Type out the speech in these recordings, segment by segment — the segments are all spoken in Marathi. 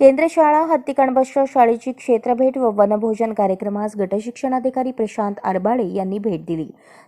केंद्र शाळा हत्तीकणबस्त्र शाळेची क्षेत्रभेट व वनभोजन कार्यक्रमास गटशिक्षणाधिकारी प्रशांत आरबाळे यांनी भेट दिली.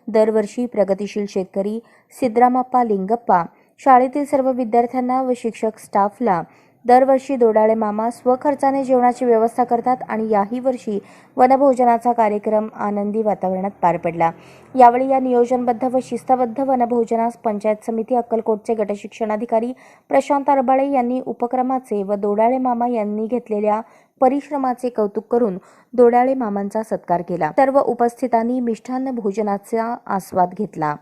दरवर्षी प्रगतिशील शेतकरी सिद्धरामप्पा लिंगप्पा शाळेतील सर्व विद्यार्थ्यांना व शिक्षक स्टाफला दरवर्षी दोडाळे मामा स्वखर्चाने जेवणाची व्यवस्था करतात आणि याही वर्षी वनभोजनाचा कार्यक्रम आनंदी वातावरणात पार पडला. यावेळी या नियोजनबद्ध व शिस्तबद्ध वनभोजनास पंचायत समिती अक्कलकोटचे गटशिक्षणाधिकारी प्रशांत अरबाळे यांनी उपक्रमाचे व दोडाळे मामा यांनी घेतलेल्या परिश्रमाचे कौतुक करून दोडाळे मामांचा सत्कार केला. सर्व उपस्थितांनी मिष्टान्न भोजनाचा आस्वाद घेतला.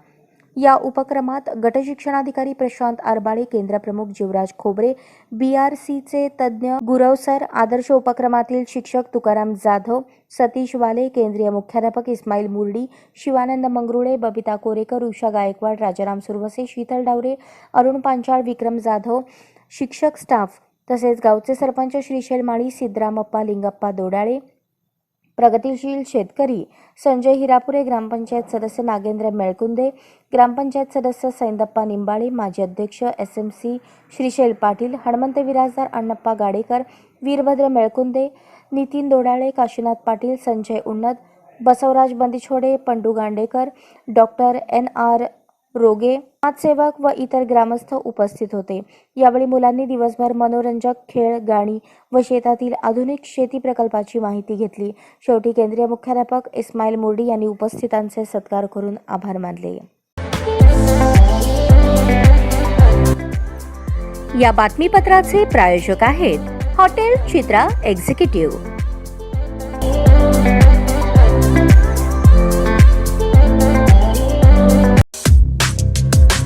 या उपक्रमात गटशिक्षणाधिकारी प्रशांत आरबाळे केंद्रप्रमुख जीवराज खोबरे बी आर सीचे तज्ज्ञ गुरव सर आदर्श उपक्रमातील शिक्षक तुकाराम जाधव सतीश वाले केंद्रीय मुख्याध्यापक इस्माईल मुर्डी शिवानंद मंगरुळे बबिता कोरेकर उषा गायकवाड राजाराम सुरवसे शीतल डावरे अरुण पांचाळ विक्रम जाधव शिक्षक स्टाफ तसेच गावचे सरपंच श्रीशैल माळी सिद्धरामप्पा लिंगप्पा दोडाळे प्रगतिशील शेतकरी संजय हिरापुरे ग्रामपंचायत सदस्य नागेंद्र मेळकुंदे ग्रामपंचायत सदस्य सैंदप्पा निंबाळे माजी अध्यक्ष S M C Shrishail Patil Hanmant Virajdar Annappa Gadekar Veerbhadra Melkunde Nitin Dodale Kashinath Patil Sanjay Unnat Basavraj Bandichhode Pandu Gandekar doctor N R Roge समाजसेवक व इतर ग्रामस्थ उपस्थित होते. यावेळी मुलांनी दिवसभर मनोरंजक खेळ गाणी व शेतातील आधुनिक शेती प्रकल्पाची माहिती घेतली. शेवटी केंद्रीय मुख्याध्यापक इस्माईल मोर्डी यांनी उपस्थितांचे सत्कार करून आभार मानले. या बातमीपत्राचे प्रायोजक आहेत हॉटेल चित्रा एक्झिक्युटिव्ह.